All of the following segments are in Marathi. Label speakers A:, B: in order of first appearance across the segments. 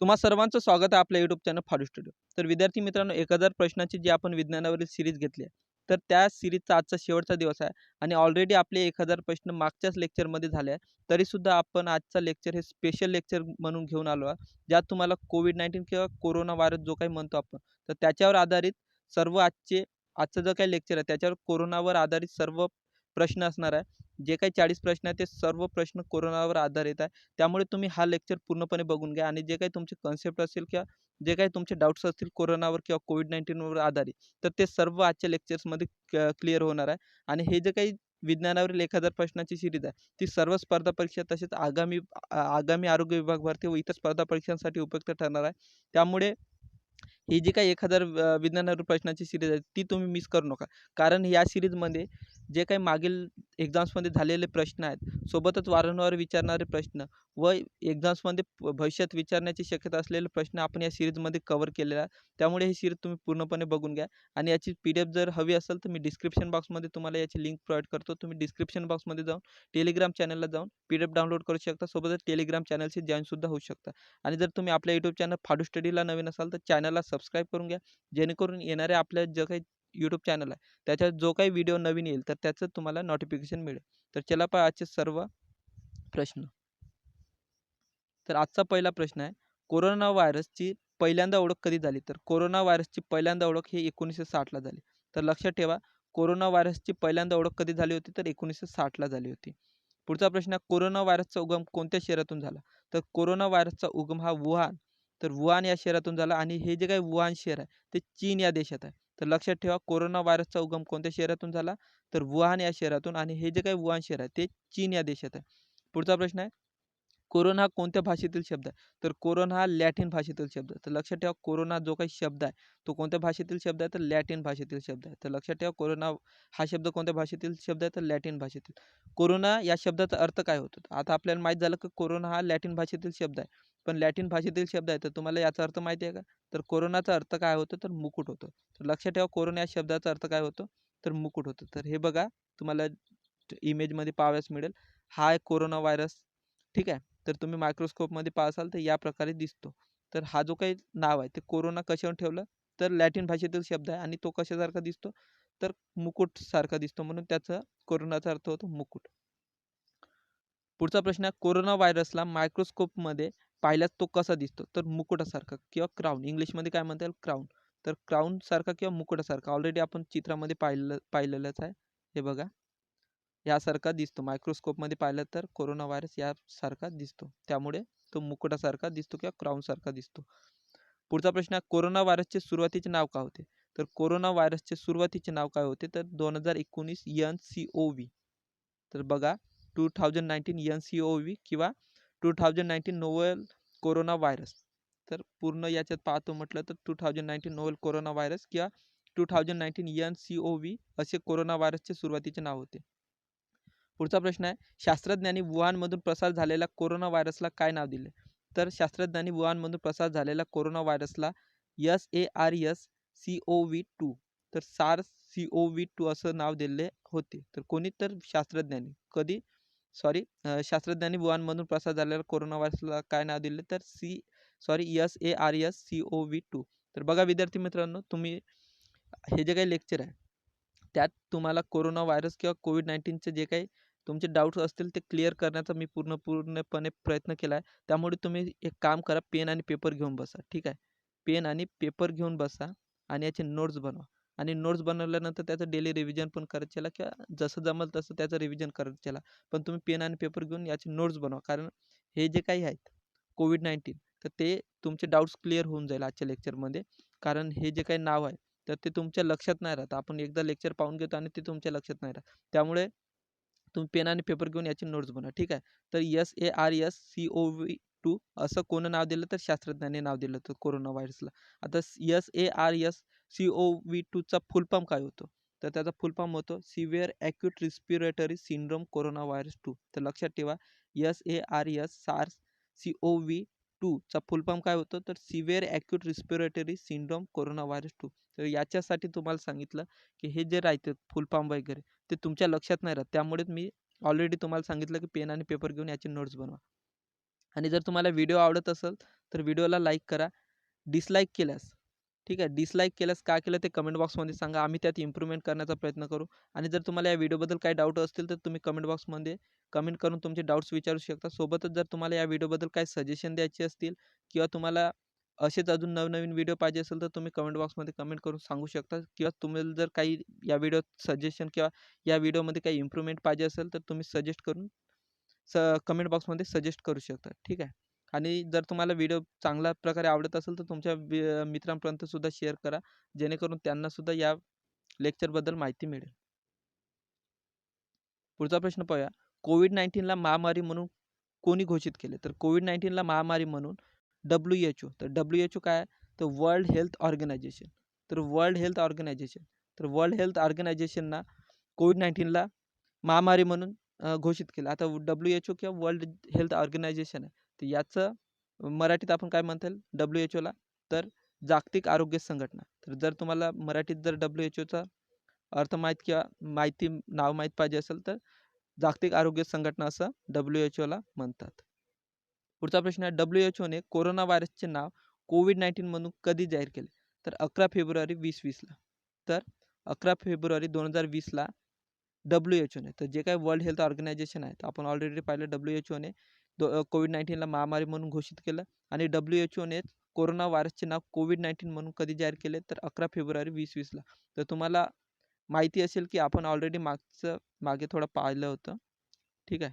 A: तुम्हा सर्वांचं स्वागत आहे आपल्या यूट्यूब चॅनल फारू स्टुडिओ तर विद्यार्थी मित्रांनो एक हजार प्रश्नाची जी आपण विज्ञानावरील सिरीज घेतली आहे तर त्या सिरीजचा आजचा शेवटचा दिवस आहे. आणि ऑलरेडी आपले एक हजार प्रश्न मागच्याच लेक्चरमध्ये झाले आहे तरीसुद्धा आपण आजचा लेक्चर हे स्पेशल लेक्चर म्हणून घेऊन आलो आहे ज्यात तुम्हाला कोविड नाईन्टीन किंवा कोरोना व्हायरस जो काही म्हणतो आपण तर त्याच्यावर आधारित सर्व आजचे आजचं जो काही लेक्चर आहे त्याच्यावर कोरोनावर आधारित सर्व प्रश्न असणार आहे. जे काही चाळीस प्रश्न आहे ते सर्व प्रश्न कोरोनावर आधारित आहे. त्यामुळे तुम्ही हा लेक्चर पूर्णपणे बघून घ्या आणि जे काही तुमचे कन्सेप्ट असेल किंवा जे काही तुमचे डाऊट्स असतील कोरोनावर किंवा कोविड नाईन्टीनवर आधारित तर ते सर्व आजच्या लेक्चर्समध्ये क्लिअर होणार आहे. आणि हे जे काही विज्ञानावरील एक हजार प्रश्नाची सिरीज आहे ती सर्व स्पर्धा परीक्षा तसेच आगामी आगामी आरोग्य विभाग भरती व इतर स्पर्धा परीक्षांसाठी उपयुक्त ठरणार आहे. त्यामुळे ही जी काही एक हजार विज्ञानावर विज्ञानावरील प्रश्नाची सिरीज आहे ती तुम्ही मिस करू नका. कारण या सिरीजमध्ये जे काही मागील एक्झाम्समध्ये झालेले प्रश्न आहेत सोबतच वारंवार विचारणारे प्रश्न व एक्झाम्समध्ये भविष्यात विचारण्याची शक्यता असलेले प्रश्न आपण या सिरीजमध्ये कवर केलेला आहे त्यामुळे ही सिरीज तुम्ही पूर्णपणे बघून घ्या. आणि याची पी डी एफ जर हवी असेल तर मी डिस्क्रिप्शन बॉक्समध्ये तुम्हाला याची लिंक प्रोव्हाइड करतो. तुम्ही डिस्क्रिप्शन बॉक्समध्ये जाऊन टेलिग्राम चॅनलला जाऊन पी डी एफ डाउनलोड करू शकता. सोबतच टेलिग्राम चॅनलशी जॉईनसुद्धा होऊ शकता. आणि जर तुम्ही आपल्या यूट्यूब चॅनल फाडू स्टडीला नवीन असाल तर चॅनलला सबस्क्राईब करून घ्या. जेणेकरून येणाऱ्या आपल्या जे काही यूट्यूब चॅनल आहे. त्याच्यात जो काही व्हिडिओ नवीन येईल तर त्याचं तुम्हाला नोटिफिकेशन मिळेल. तर चला पहा आजचे सर्व प्रश्न. तर आजचा पहिला प्रश्न आहे कोरोना व्हायरसची पहिल्यांदा ओळख कधी झाली? तर कोरोना व्हायरसची पहिल्यांदा ओळख ही एकोणीसशे साठला झाली. तर लक्षात ठेवा कोरोना व्हायरसची पहिल्यांदा ओळख कधी झाली होती? तर एकोणीसशे साठला झाली होती. पुढचा प्रश्न आहे कोरोना व्हायरसचा उगम कोणत्या शहरातून झाला? तर कोरोना व्हायरसचा उगम हा वुहान. तर वुहान या शहरातून झाला आणि हे जे काही वुहान शहर आहे ते चीन या देशात आहे. तर लक्षात ठेवा कोरोना व्हायरसचा उगम कोणत्या शहरातून झाला? तर वुहान या शहरातून आणि हे जे काही वुहान शहर आहे ते चीन या देशात आहे. पुढचा प्रश्न आहे कोरोना हा कोणत्या भाषेतील शब्द आहे? तर कोरोना हा लॅटिन भाषेतील शब्द आहे. तर लक्षात ठेवा कोरोना जो काही शब्द आहे तो कोणत्या भाषेतील शब्द आहे? तर लॅटिन भाषेतील शब्द आहे. तर लक्षात ठेवा कोरोना हा शब्द कोणत्या भाषेतील शब्द आहे? तर लॅटिन भाषेतील. कोरोना या शब्दाचा अर्थ काय होतो? आता आपल्याला माहीत झालं की कोरोना हा लॅटिन भाषेतील शब्द आहे. पण लॅटिन भाषेतील शब्द आहे तर तुम्हाला याचा अर्थ माहिती आहे का? तर कोरोनाचा अर्थ काय होतो? तर मुकुट होतो. तर लक्षात ठेवा कोरोना या शब्दाचा अर्थ काय होतो? तर मुकुट होतो. तर हे बघा तुम्हाला इमेजमध्ये पाहावयास मिळेल. हा आहे कोरोना व्हायरस ठीक आहे? तर तुम्ही मायक्रोस्कोपमध्ये पाहसाल तर या प्रकारे दिसतो. तर हा जो काही नाव आहे ते कोरोना कशावर ठेवलं? तर लॅटिन भाषेतील शब्द आहे आणि तो कशासारखा दिसतो? तर मुकुट सारखा दिसतो. म्हणून त्याचा कोरोनाचा अर्थ होतो मुकुट. पुढचा प्रश्न आहे कोरोना व्हायरसला मायक्रोस्कोपमध्ये पाहिल्यास तो कसा दिसतो? तर मुकुटासारखा किंवा क्राऊन इंग्लिशमध्ये काय म्हणता येईल? क्राऊन तर क्राऊनसारखा किंवा मुकुटासारखा. ऑलरेडी आपण चित्रामध्ये पाहिलं पाहिलेलंच आहे. हे बघा. यासारखा दिसतो. मायक्रोस्कोपमध्ये पाहिलं तर कोरोना व्हायरस यासारखा दिसतो. त्यामुळे तो मुकुटासारखा दिसतो किंवा क्राऊनसारखा दिसतो. पुढचा प्रश्न आहे कोरोना व्हायरसचे सुरुवातीचे नाव काय होते? तर कोरोना व्हायरसचे सुरुवातीचे नाव काय होते? तर दोन हजार एकोणीस एन सी ओ व्ही तर बघा two thousand nineteen N C O V किंवा two thousand nineteen novel corona virus तर पूर्ण याच्यात पाहतो म्हटलं तर two thousand nineteen novel corona virus किंवा two thousand nineteen N C O V असे कोरोना व्हायरसचे सुरुवातीचे नाव होते. पुढचा प्रश्न आहे शास्त्रज्ञांनी वुहानमधून प्रसार झालेल्या कोरोना व्हायरसला काय नाव दिले? तर शास्त्रज्ञांनी वुहानमधून प्रसार झालेल्या corona व्हायरसला S A R S C O V two तर SARS C O V two असं नाव दिले होते. तर कोणी तर शास्त्रज्ञांनी? कधी? सॉरी शास्त्रज्ञांनी वुहानमधून प्रसार झालेल्या कोरोना व्हायरसला काय नाव दिले? तर C sorry S A R S C O V two. तर बघा विद्यार्थी मित्रांनो तुम्ही हे जे काही लेक्चर आहे त्यात तुम्हाला कोरोना व्हायरस किंवा कोविड नाईन्टीनचे जे काही तुमचे डाऊट्स असतील ते क्लिअर करण्याचा मी पूर्ण पूर्णपणे प्रयत्न केला आहे. त्यामुळे तुम्ही एक काम करा पेन आणि पेपर घेऊन बसा ठीक आहे? पेन आणि पेपर घेऊन बसा आणि याचे नोट्स बनवा. आणि नोट्स बनवल्यानंतर त्याचं डेली रिव्हिजन पण करत चला किंवा जसं जमल तसं त्याचं रिव्हिजन करत चला. पण तुम्ही पेन आणि पेपर घेऊन याचे नोट्स बनवा. कारण हे जे काही आहेत कोविड नाईन्टीन तर ते तुमचे डाऊट्स क्लिअर होऊन जाईल आजच्या लेक्चरमध्ये. कारण हे जे काही नाव आहे तर ते तुमच्या लक्षात नाही राहत. आपण एकदा लेक्चर पाहून घेतो आणि ते तुमच्या लक्षात नाही राहत. त्यामुळे तुम्ही पेन आणि पेपर घेऊन याचे नोट्स बनवा. ठीक आहे? तर S A R S C O V two असं कोण नाव दिलं तर शास्त्रज्ञांनी नाव दिलं होतं कोरोना व्हायरसला. आता S A R S C O V टूचा full form काय होतो? तर त्याचा फुल फॉर्म होतो severe acute respiratory syndrome corona virus two तर लक्षात ठेवा S A R S SARS C O V टूचा full form काय होतो? तर severe acute respiratory syndrome corona virus two तर याच्यासाठी तुम्हाला सांगितलं की हे जे राहते फुलफॉर्म वगैरे ते तुमच्या लक्षात नाही राहत. त्यामुळेच मी ऑलरेडी तुम्हाला सांगितलं की पेन आणि पेपर घेऊन याचे नोट्स बनवा. आणि जर तुम्हाला व्हिडिओ आवडत असेल तर व्हिडिओला लाईक करा. डिसलाईक केल्यास ठीक आहे. डिसलाईक केल्यास का केलं ते कमेंट बॉक्समध्ये सांगा. आम्ही त्यात इम्प्रूव्हमेंट करण्याचा प्रयत्न करू. आणि जर तुम्हाला या व्हिडिओबद्दल काही डाऊट असतील तर तुम्ही कमेंट बॉक्समध्ये कमेंट करून तुमचे डाऊट्स विचारू शकता. सोबतच जर तुम्हाला या व्हिडिओबद्दल काही सजेशन द्यायचे असतील किंवा तुम्हाला असेच अजून नवनवीन व्हिडिओ पाहिजे असेल तर तुम्ही कमेंट बॉक्समध्ये कमेंट करून सांगू शकता. किंवा तुम्हाला जर काही या व्हिडिओत सजेशन किंवा या व्हिडिओमध्ये काही इम्प्रूव्हमेंट पाहिजे असेल तर तुम्ही सजेस्ट करून स कमेंट बॉक्समध्ये सजेस्ट करू शकता. ठीक आहे. आणि जर तुम्हाला व्हिडिओ चांगल्या प्रकारे आवडत असेल तर तुमच्या वि मित्रांपर्यंत सुद्धा शेअर करा. जेणेकरून त्यांनासुद्धा या लेक्चरबद्दल माहिती मिळेल. पुढचा प्रश्न पाहूया. कोविड नाईन्टीनला महामारी म्हणून कोणी घोषित केले? तर कोविड नाईन्टीनला महामारी म्हणून डब्ल्यू एच ओ. तर डब्ल्यू एच ओ काय? आहे तर वर्ल्ड हेल्थ ऑर्गनायझेशन. तर वर्ल्ड हेल्थ ऑर्गनायझेशन. तर वर्ल्ड हेल्थ ऑर्गनायझेशनना कोविड नाईन्टीनला महामारी म्हणून घोषित केलं. आता डब्ल्यू एच ओ किंवा वर्ल्ड हेल्थ ऑर्गनायझेशन आहे. तर याचं मराठीत आपण काय म्हणता येईल? डब्ल्यू एच ओला तर जागतिक आरोग्य संघटना. तर जर तुम्हाला मराठीत जर डब्ल्यू एच ओचा अर्थ माहीत किंवा माहिती नाव माहीत पाहिजे असेल तर जागतिक आरोग्य संघटना असं डब्ल्यू एच ओला म्हणतात. पुढचा प्रश्न आहे डब्ल्यू एच ओने कोरोना व्हायरसचे नाव कोविड नाईन्टीन म्हणून कधी जाहीर केले? तर अकरा फेब्रुवारी वीस वीसला तर अकरा फेब्रुवारी दोन हजार वीसला डब्ल्यू एच ओने तर जे काही वर्ल्ड हेल्थ ऑर्गनायझेशन आहे तर आपण ऑलरेडी पाहिलं डब्ल्यू एच ओने दो कोविड नाईन्टीनला महामारी म्हणून घोषित केलं आणि डब्ल्यू एच ओने कोरोना व्हायरसचे नाव कोविड नाईन्टीन म्हणून कधी जाहीर केले? तर अकरा फेब्रुवारी वीस वीसला तर तुम्हाला माहिती असेल की आपण ऑलरेडी मागचं मागे थोडं पाहिलं होतं. ठीक आहे?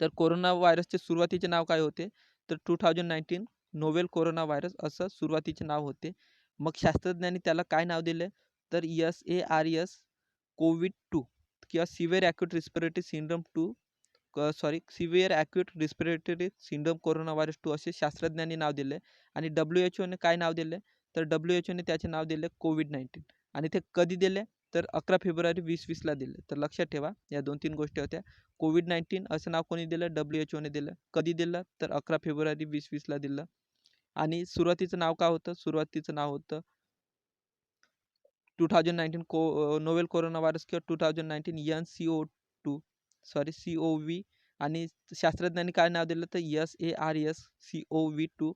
A: तर कोरोना व्हायरसचे सुरुवातीचे नाव काय होते? तर two thousand nineteen novel corona virus असं सुरुवातीचे नाव होते. मग शास्त्रज्ञांनी त्याला काय नाव दिले? तर S A R S COVID two किंवा severe acute respiratory syndrome two sorry severe acute respiratory syndrome corona virus two असे शास्त्रज्ञांनी नाव दिले आणि डब्ल्यू एच ओने काय नाव दिले तर डब्ल्यू एच ओने त्याचे नाव दिले कोविड नाईन्टीन आणि ते कधी दिले तर अकरा फेब्रुवारी वीस वीसला दिले तर लक्षात ठेवा या दोन तीन गोष्टी होत्या. कोविड नाईन्टीन असं नाव कोणी दिलं? डब्ल्यू एच ओने दिलं. कधी दिलं? तर अकरा फेब्रुवारी वीस वीसला दिलं. आणि सुरुवातीचं नाव काय होतं? सुरुवातीचं नाव होतं two thousand nineteen co novel corona virus किंवा two thousand nineteen N C O sorry C O V आणि शास्त्रज्ञांनी काय नाव दिलं तर S A R S C O V two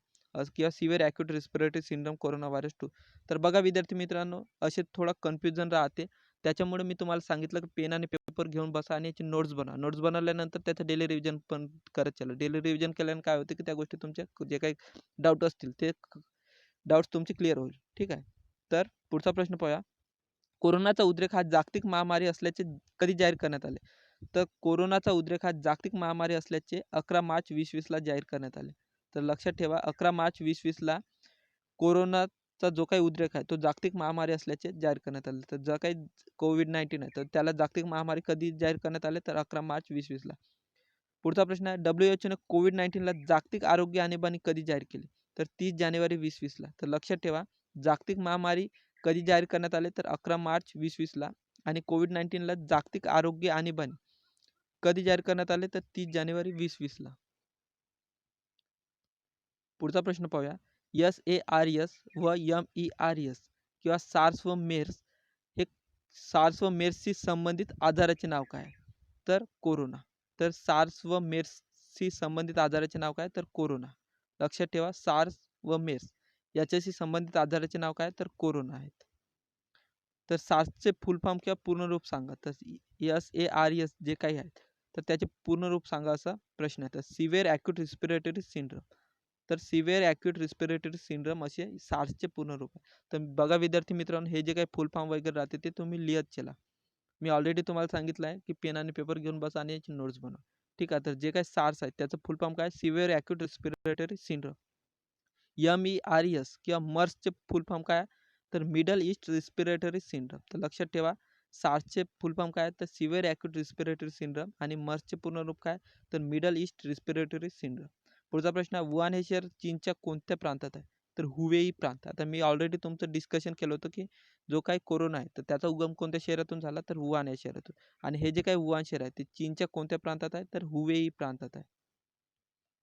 A: किंवा severe acute respiratory syndrome corona virus two तर बघा विद्यार्थी मित्रांनो असे थोडा कन्फ्युजन राहते. त्याच्यामुळे मी तुम्हाला सांगितलं की पेन आणि पेपर घेऊन बसा आणि याचे नोट्स बनवा. नोट्स बनवल्यानंतर त्याचं डेली रिव्हिजन पण करत चला. डेली रिव्हिजन केल्यानं काय होतं की त्या गोष्टी तुमच्या जे काही डाऊट असतील ते डाऊट्स तुमचे क्लिअर होईल. ठीक आहे? तर पुढचा प्रश्न पाहूया. कोरोनाचा उद्रेक हा जागतिक महामारी असल्याचे कधी जाहीर करण्यात आले? तर कोरोनाचा उद्रेक हा जागतिक महामारी असल्याचे अकरा मार्च वीस वीसला जाहीर करण्यात आले. तर लक्षात ठेवा अकरा मार्च वीस वीसला कोरोनाचा जो काही उद्रेक आहे तो जागतिक महामारी असल्याचे जाहीर करण्यात आले. तर जो काही कोविड नाईन्टीन आहे तर त्याला जागतिक महामारी कधी जाहीर करण्यात आले? तर अकरा मार्च वीस वीसला पुढचा प्रश्न आहे डब्ल्यू एच ओने कोविड नाईन्टीनला जागतिक आरोग्य आणीबाणी कधी जाहीर केली? तर तीस जानेवारी वीस वीसला तर लक्षात ठेवा जागतिक महामारी कधी जाहीर करण्यात आले? तर अकरा मार्च वीस वीसला आणि कोविड नाईन्टीनला जागतिक आरोग्य आणीबाणी कधी जाहीर करण्यात आले तर तीस जानेवारी वीस वीसला पुढचा प्रश्न पाहूया. एस ए आर एस व एम ई आर एस किंवा सार्स व मेर्स हे सार्स व मेर्सशी संबंधित आजाराचे नाव काय? तर कोरोना. तर सार्स व मेर्सशी संबंधित आजाराचे नाव काय? तर कोरोना. लक्षात ठेवा सार्स व मेर्स याच्याशी संबंधित आजाराचे नाव काय? तर कोरोना आहेत. तर सार्सचे फुल फॉर्म किंवा पूर्ण रूप सांगा. तर एस ए आर एस जे काही आहेत तर त्याचे पूर्ण रूप सांगा असा प्रश्न आहे. तर सिव्हिअर ॲक्यूट रिस्पिरेटरी सिंड्रम तर सिव्हिअर ॲक्यूट रिस्पिरेटरी सिंड्रम असे सार्सचे पूर्ण रूप आहे. तर बघा विद्यार्थी मित्रांनो हे जे काही फुल फॉर्म वगैरे राहते ते तुम्ही लिहत चला. मी ऑलरेडी तुम्हाला सांगितलं आहे की पेन आणि पेपर घेऊन बसा आणि याची नोट्स बनवा. ठीक आहे तर जे काही सार्स आहे त्याचं फुल फॉर्म काय? Severe acute respiratory syndrome M E R S किंवा मर्सचे फुल फॉर्म काय? तर मिडल ईस्ट रिस्पिरेटरी सिंड्रम तर लक्षात ठेवा सार्सचे फुलफॉर्म काय तर सिव्हिअर ॲक्यूट रिस्पिरेटरी सिंड्रम आणि मर्सचे पूर्ण रूप काय तर मिडल ईस्ट रिस्पिरेटरी सिंड्रम. पुढचा प्रश्न वुहान हे शहर चीनच्या कोणत्या प्रांतात आहे? तर हुवेई प्रांत. आता मी ऑलरेडी तुमचं डिस्कशन केलं होतं की जो काही कोरोना आहे तर त्याचा उगम कोणत्या शहरातून झाला? तर वुहान या शहरातून. आणि हे जे काही वुहान शहर आहे ते चीनच्या कोणत्या प्रांतात आहे? तर हुवेई प्रांतात आहे.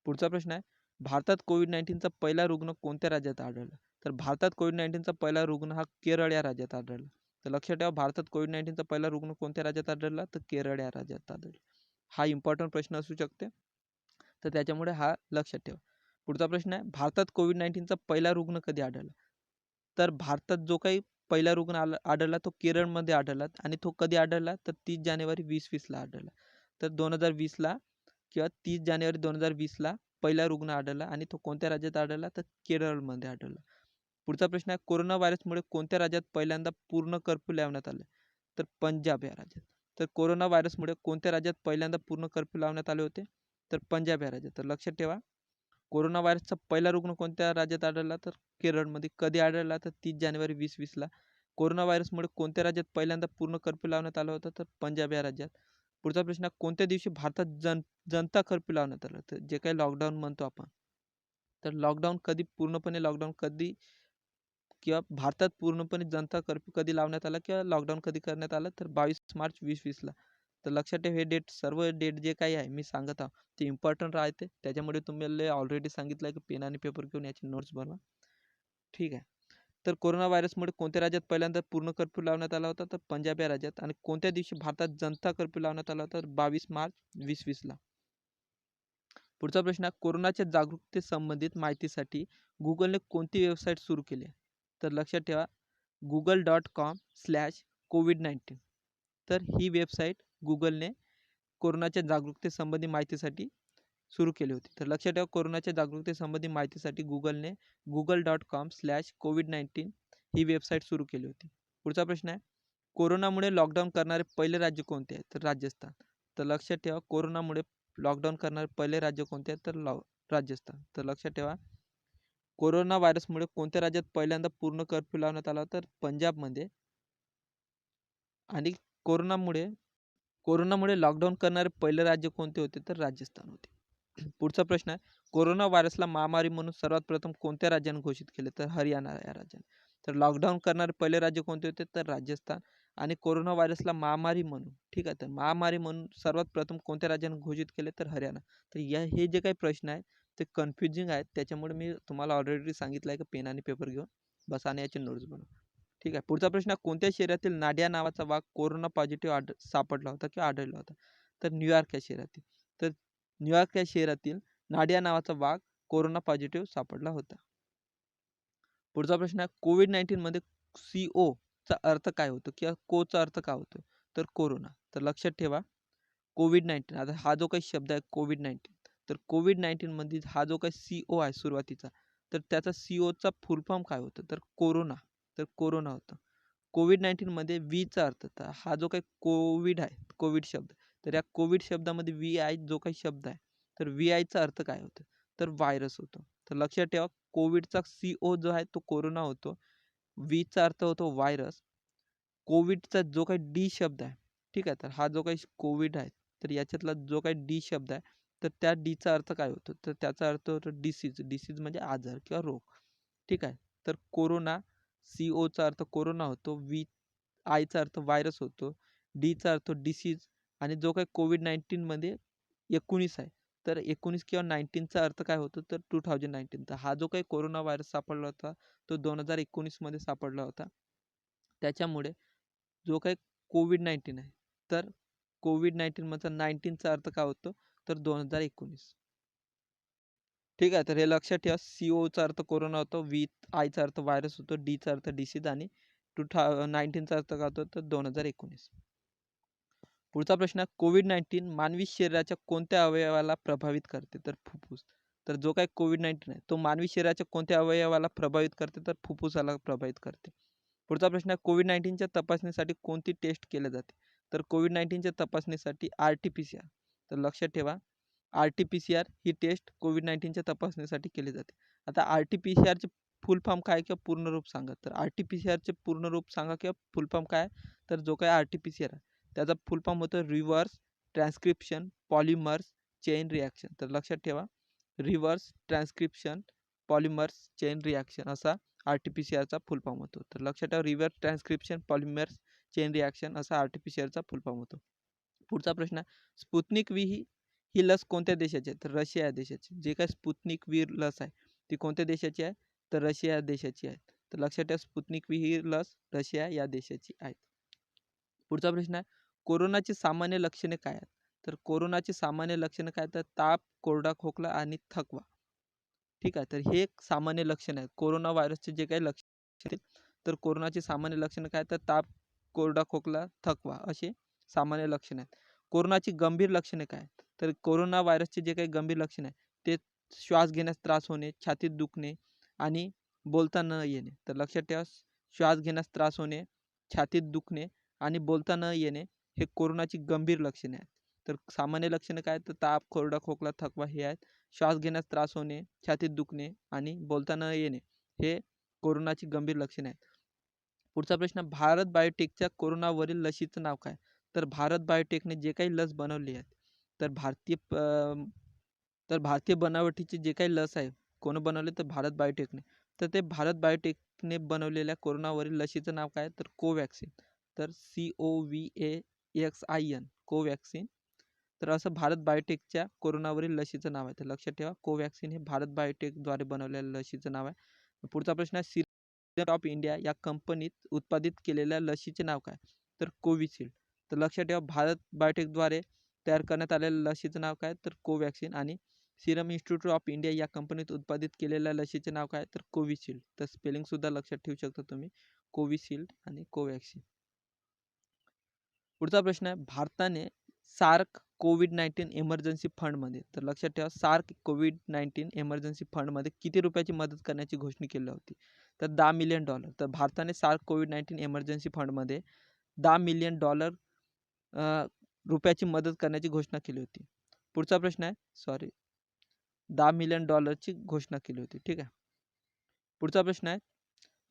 A: पुढचा प्रश्न आहे भारतात कोविड नाईन्टीनचा पहिला रुग्ण कोणत्या राज्यात आढळला? तर भारतात कोविड नाईन्टीनचा पहिला रुग्ण हा केरळ या राज्यात आढळला. तर लक्षात ठेवा भारतात कोविड नाईन्टीनचा पहिला रुग्ण कोणत्या राज्यात आढळला? तर केरळ या राज्यात आढळला. हा इम्पॉर्टंट प्रश्न असू शकते. तर त्याच्यामुळे हा लक्षात ठेवा. पुढचा प्रश्न आहे भारतात कोविड नाईन्टीनचा पहिला रुग्ण कधी आढळला? तर भारतात जो काही पहिला रुग्ण आला आढळला तो केरळमध्ये आढळला आणि तो कधी आढळला? तर तीस जानेवारी वीस वीसला आढळला. तर दोन हजार वीसला किंवा तीस जानेवारी दोन हजार वीसला पहिला रुग्ण आढळला आणि तो कोणत्या राज्यात आढळला? तर केरळमध्ये आढळला. पुढचा प्रश्न आहे कोरोना व्हायरसमुळे कोणत्या राज्यात पहिल्यांदा पूर्ण कर्फ्यू लावण्यात आले? तर पंजाब या राज्यात. तर कोरोना व्हायरसमुळे कोणत्या राज्यात पहिल्यांदा पूर्ण कर्फ्यू लावण्यात आले होते? तर पंजाब या राज्यात. तर लक्षात ठेवा कोरोना व्हायरसचा पहिला रुग्ण कोणत्या राज्यात आढळला? तर केरळमध्ये. कधी आढळला? तर तीस जानेवारी वीस वीसला कोरोना व्हायरसमुळे कोणत्या राज्यात पहिल्यांदा पूर्ण कर्फ्यू लावण्यात आला होता? तर पंजाब या राज्यात. पुढचा प्रश्न कोणत्या दिवशी भारतात जन जनता कर्फ्यू लावण्यात आला? तर जे काही लॉकडाऊन म्हणतो आपण. तर लॉकडाऊन कधी पूर्णपणे लॉकडाऊन कधी किंवा भारतात पूर्णपणे जनता कर्फ्यू कधी लावण्यात आला किंवा लॉकडाऊन कधी करण्यात आलं तर बावीस मार्च वीस वीसला तर लक्षात ठेव हे डेट सर्व डेट जे काही आहे मी सांगत आहो. ते इम्पॉर्टंट राहते. त्याच्यामुळे तुम्ही ऑलरेडी सांगितलं आहे की पेन आणि पेपर घेऊन याची नोट्स बनवा. ठीक आहे. तर कोरोना व्हायरसमुळे कोणत्या राज्यात पहिल्यांदा पूर्ण कर्फ्यू लावण्यात आला होता? तर पंजाब या राज्यात. आणि कोणत्या दिवशी भारतात जनता कर्फ्यू लावण्यात आला होता? तर बावीस मार्च वीस वीसला पुढचा प्रश्न आहे कोरोनाच्या जागरूकतेसंबंधित माहितीसाठी गुगलने कोणती वेबसाईट सुरू केली आहे? तर लक्षात ठेवा Google dot com slash COVID nineteen तर ही वेबसाईट गुगलने कोरोनाच्या जागरूकतेसंबंधी माहितीसाठी सुरू केली होती. तर लक्षात ठेवा कोरोनाच्या जागरूकतेसंबंधी माहितीसाठी गुगलने Google dot com slash COVID nineteen ही वेबसाईट सुरू केली होती. पुढचा प्रश्न आहे कोरोनामुळे लॉकडाऊन करणारे पहिले राज्य कोणते आहे? तर राजस्थान. तर लक्षात ठेवा कोरोनामुळे लॉकडाऊन करणारे पहिले राज्य कोणते आहे? तर लॉ राजस्थान. तर लक्षात ठेवा कोरोना व्हायरसमुळे कोणत्या राज्यात पहिल्यांदा पूर्ण कर्फ्यू लावण्यात आला तर पंजाबमध्ये. आणि कोरोनामुळे कोरोनामुळे लॉकडाऊन करणारे पहिले राज्य कोणते होते? तर राजस्थान होते. पुढचा प्रश्न आहे. कोरोना व्हायरसला महामारी म्हणून सर्वात प्रथम कोणत्या राज्याने घोषित केले? तर हरियाणा या राज्याने. तर लॉकडाऊन करणारे पहिले राज्य कोणते होते? तर राजस्थान. आणि कोरोना व्हायरसला महामारी म्हणून ठीक आहे. तर महामारी म्हणून सर्वात प्रथम कोणत्या राज्याने घोषित केले? तर हरियाणा. तर या हे जे काही प्रश्न आहे ते कन्फ्युजिंग आहेत. त्याच्यामुळे मी तुम्हाला ऑलरेडी सांगितलं आहे की पेन आणि पेपर घेऊन बस आणि याचे नोट्स बनवा. ठीक आहे. पुढचा प्रश्न कोणत्या शहरातील नाडिया नावाचा वाघ कोरोना पॉझिटिव्ह आढ सापडला होता किंवा आढळला होता? तर न्यूयॉर्क या शहरातील. तर न्यूयॉर्क या शहरातील नाडिया नावाचा वाघ कोरोना पॉझिटिव्ह सापडला होता. पुढचा प्रश्न आहे कोविड नाईन्टीनमध्ये सी ओचा अर्थ काय होतो किंवा कोचा अर्थ काय होतो तर कोरोना. तर लक्षात ठेवा कोविड नाईन्टीन आता हा जो काही शब्द आहे कोविड नाईन्टीन तर कोविड नाईन्टीनमध्ये हा जो काही सी ओ आहे सुरुवातीचा तर त्याचा सी ओचा फुल फॉर्म काय होतं? तर कोरोना तर कोरोना होतं. कोविड नाईन्टीनमध्ये वीचा अर्थ तर हा जो काही कोविड आहे कोविड शब्द तर या कोविड शब्दामध्ये वी आय जो काही शब्द आहे तर वी आयचा अर्थ काय होतं? तर व्हायरस होतो. तर लक्षात ठेवा कोविडचा सी ओ जो आहे तो कोरोना होतो. वीचा अर्थ होतो व्हायरस कोविडचा जो काही डी शब्द आहे ठीक आहे तर हा जो काही कोविड आहे तर याच्यातला जो काही डी शब्द आहे तर त्या डीचा अर्थ काय होतो? तर त्याचा अर्थ होतो डिसीज डिसीज म्हणजे आजार किंवा रोग. ठीक आहे? तर कोरोना सी ओचा अर्थ कोरोना होतो. वी आयचा अर्थ व्हायरस होतो. डीचा अर्थ डिसीज आणि जो काही कोविड नाईन्टीनमध्ये एकोणीस आहे. तर एकोणीस किंवा नाईन्टीनचा अर्थ काय होतो? तर टू थाउजंड नाईन्टीनचा तर हा जो काही कोरोना व्हायरस सापडला होता तो दोन हजार एकोणीसमध्ये सापडला होता. त्याच्यामुळे जो काही कोविड नाईन्टीन आहे. तर कोविड नाईन्टीनमधचा नाईन्टीनचा अर्थ काय होतो? तर दोन हजार एकोणीस. ठीक आहे तर हे लक्षात ठेवा सी ओचा अर्थ कोरोना होतो वी आयचा अर्थ व्हायरस होतो डीचा अर्थ डिसीज आणि टू था नाईन्टीनचा अर्थ काय होतो तर दोन हजार एकोणीस. पुढचा प्रश्न कोविड नाईन्टीन मानवी शरीराच्या कोणत्या अवयवाला प्रभावित करते तर फुफ्फुस. तर जो काही कोविड नाईन्टीन आहे तो मानवी शरीराच्या कोणत्या अवयवाला प्रभावित करते तर फुफ्फुसाला प्रभावित करते. पुढचा प्रश्न आहे कोविड नाईन्टीनच्या तपासणीसाठी कोणती टेस्ट केली जाते तर कोविड नाईन्टीनच्या तपासणीसाठी R T P C R तर लक्षात ठेवा R T P C R ही टेस्ट कोविड नाईन्टीनच्या तपासणीसाठी केली जाते. आता आर टी पी सी आरचे फुल फॉर्म काय किंवा पूर्ण रूप सांगा. तर आर टी पी सी आरचे पूर्ण रूप सांगा किंवा फुल फॉर्म काय? तर जो काय R T P C R आहे त्याचा फुल फॉर्म होतो reverse transcription polymers chain reaction. तर लक्षात ठेवा reverse transcription polymers chain reaction असा आर टी पी सी आरचा फुल फॉर्म होतो. तर लक्षात ठेवा reverse transcription polymers chain reaction असा आर टी पी सी आरचा फुल फॉर्म होतो. पुढचा प्रश्न स्पुतनिक वी ही ही लस कोणत्या देशाची आहे? तर रशिया या देशाची. जे काय स्पुतनिक वी लस आहे ती कोणत्या देशाची आहे? तर रशिया या देशाची आहे. तर लक्षात ठेवा स्पुतनिक वी ही लस रशिया या देशाची आहे. पुढचा प्रश्न आहे कोरोनाची सामान्य लक्षणे काय आहेत? तर कोरोनाची सामान्य लक्षणं काय तर ताप कोरडा खोकला आणि थकवा. ठीक आहे तर हे एक सामान्य लक्षण आहे कोरोना व्हायरसचे जे काही लक्षण तर कोरोनाची सामान्य लक्षणं काय तर ताप कोरडा खोकला थकवा असे सामान्य लक्षण आहेत. कोरोनाची गंभीर लक्षणे काय तर कोरोना व्हायरसचे जे काही गंभीर लक्षण आहे ते श्वास घेण्यास त्रास होणे छातीत दुखणे आणि बोलता न येणे. तर लक्षात ठेवा श्वास घेण्यास त्रास होणे छातीत दुखणे आणि बोलता न येणे हे कोरोनाची गंभीर लक्षणे आहेत. तर सामान्य लक्षणं काय तर ताप खोरडा खोकला थकवा हे आहेत. श्वास घेण्यास त्रास होणे छातीत दुखणे आणि बोलता न येणे हे कोरोनाची गंभीर लक्षणे आहेत. पुढचा प्रश्न भारत बायोटेकच्या कोरोनावरील लशीचं नाव काय? तर भारत बायोटेकने जे काही लस बनवली आहे तर भारतीय तर भारतीय बनावटीची जे काही लस आहे कोण बनवले तर भारत बायोटेकने तर ते भारत बायोटेकने बनवलेल्या कोरोनावरील लसीचं नाव काय? तर कोवॅक्सिन. तर C O V A X I N Covaxin. तर असं भारत बायोटेकच्या कोरोनावरील लसीचं नाव आहे. तर लक्षात ठेवा कोवॅक्सिन हे भारत बायोटेकद्वारे बनवलेल्या लसीचं नाव आहे. पुढचा प्रश्न आहे सिरम ऑफ इंडिया या कंपनीत उत्पादित केलेल्या लसीचे नाव काय? तर कोविशिल्ड. तर लक्षात ठेवा. भारत बायोटेकद्वारे तयार करण्यात आलेल्या लसीचं नाव काय? तर कोवॅक्सिन आणि सिरम इन्स्टिट्यूट ऑफ इंडिया या कंपनीत उत्पादित केलेल्या लसीचे नाव काय? तर कोविशिल्ड तर स्पेलिंगसुद्धा लक्षात ठेवू शकता तुम्ही. कोविशिल्ड आणि कोवॅक्सिन पुढचा प्रश्न आहे भारताने सार्क कोविड नाईन्टीन इमर्जन्सी फंडमध्ये तर लक्षात ठेवा सार्क कोविड नाईन्टीन एमर्जन्सी फंडमध्ये किती रुपयाची मदत करण्याची घोषणा केली होती? तर दहा मिलियन डॉलर. तर भारताने सार्क कोविड नाईन्टीन इमर्जन्सी फंडमध्ये दहा मिलियन डॉलर रुपयाची मदत करण्याची घोषणा केली होती. पुढचा प्रश्न आहे सॉरी दहा मिलियन डॉलरची घोषणा केली होती ठीक आहे. पुढचा प्रश्न आहे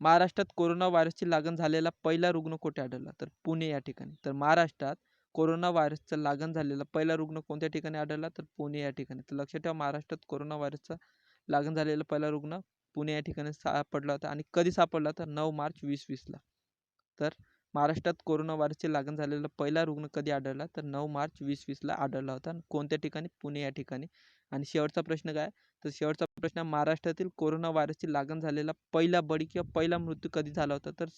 A: महाराष्ट्रात कोरोना व्हायरसची लागण झालेला पहिला रुग्ण कुठे आढळला? तर पुणे या ठिकाणी. तर महाराष्ट्रात कोरोना व्हायरसचा लागण झालेला पहिला रुग्ण कोणत्या ठिकाणी आढळला? तर पुणे या ठिकाणी. तर लक्षात ठेवा महाराष्ट्रात कोरोना व्हायरसचा लागण झालेला पहिला रुग्ण पुणे या ठिकाणी सापडला होता आणि कधी सापडला? तर नऊ मार्च वीस वीसला तर महाराष्ट्रात कोरोना व्हायरसची लागण झालेला पहिला रुग्ण कधी आढळला? तर नऊ मार्च वीस वीसला आढळला होता. कोणत्या ठिकाणी? पुणे या ठिकाणी. आणि शेवटचा प्रश्न काय? तर शेवटचा प्रश्न महाराष्ट्रातील कोरोना व्हायरसची लागण झालेला पहिला बळी किंवा पहिला मृत्यू कधी झाला होता? तर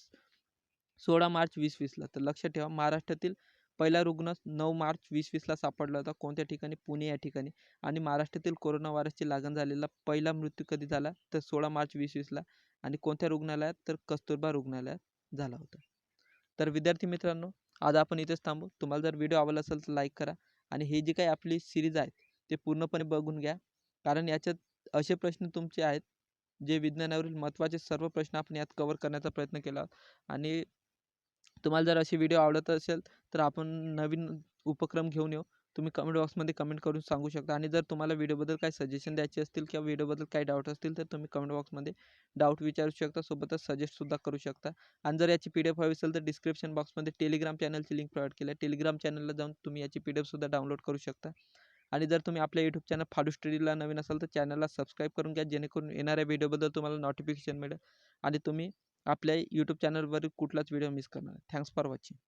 A: सोळा मार्च वीस वीसला तर लक्षात ठेवा महाराष्ट्रातील पहिला रुग्ण नऊ मार्च वीस वीसला सापडला होता. कोणत्या ठिकाणी? पुणे या ठिकाणी. आणि महाराष्ट्रातील कोरोना व्हायरसची लागण झालेला पहिला मृत्यू कधी झाला? तर सोळा मार्च वीस वीसला आणि कोणत्या रुग्णालयात? तर कस्तुरबा रुग्णालयात झाला होता. तर विद्यार्थी मित्रांनो आज आपण इथेच थांबू. तुम्हाला जर व्हिडिओ आवडला असेल तर लाईक करा आणि हे जी काही आपली सिरीज आहे ते पूर्णपणे बघून घ्या. कारण याच्यात असे प्रश्न तुमचे आहेत जे विज्ञानावरील महत्त्वाचे सर्व प्रश्न आपण यात कवर करण्याचा प्रयत्न केला. आणि तुम्हाला जर असे व्हिडिओ आवडत असेल तर आपण नवीन उपक्रम घेऊन येऊ. तुम्ही कमेंट बॉक्समध्ये कमेंट करून सांगू शकता. आणि जर तुम्हाला व्हिडिओबद्दल काही सजेशन द्यायचे असतील किंवा व्हिडिओबद्दल काही डाऊट असतील तर तुम्ही कमेंट बॉक्समध्ये डाऊट विचारू शकता. सोबतच सजेस्टसुद्धा करू शकता. आणि जर याची पी डी एफ हवी असेल तर डिस्क्रिप्शन बॉक्समध्ये टेलिग्राम चॅनलची लिंक प्रोव्हाइड केली आहे. टेलिग्राम चॅनलला जाऊन तुम्ही याची पी डी एफसुद्धा डाउनलोड करू शकता. आणि जर तुम्ही आपल्या यूट्यूब चॅनल फाडू स्टडीला नवीन असाल तर चॅनलला सबस्क्राईब करून घ्या. जेणेकरून येणाऱ्या व्हिडिओबद्दल तुम्हाला नोटिफिकेशन मिळेल. आणि तुम्ही आपल्या यूट्यूब चॅनलवर कुठलाच व्हिडिओ मिस करणार थँक्स फॉर वॉचिंग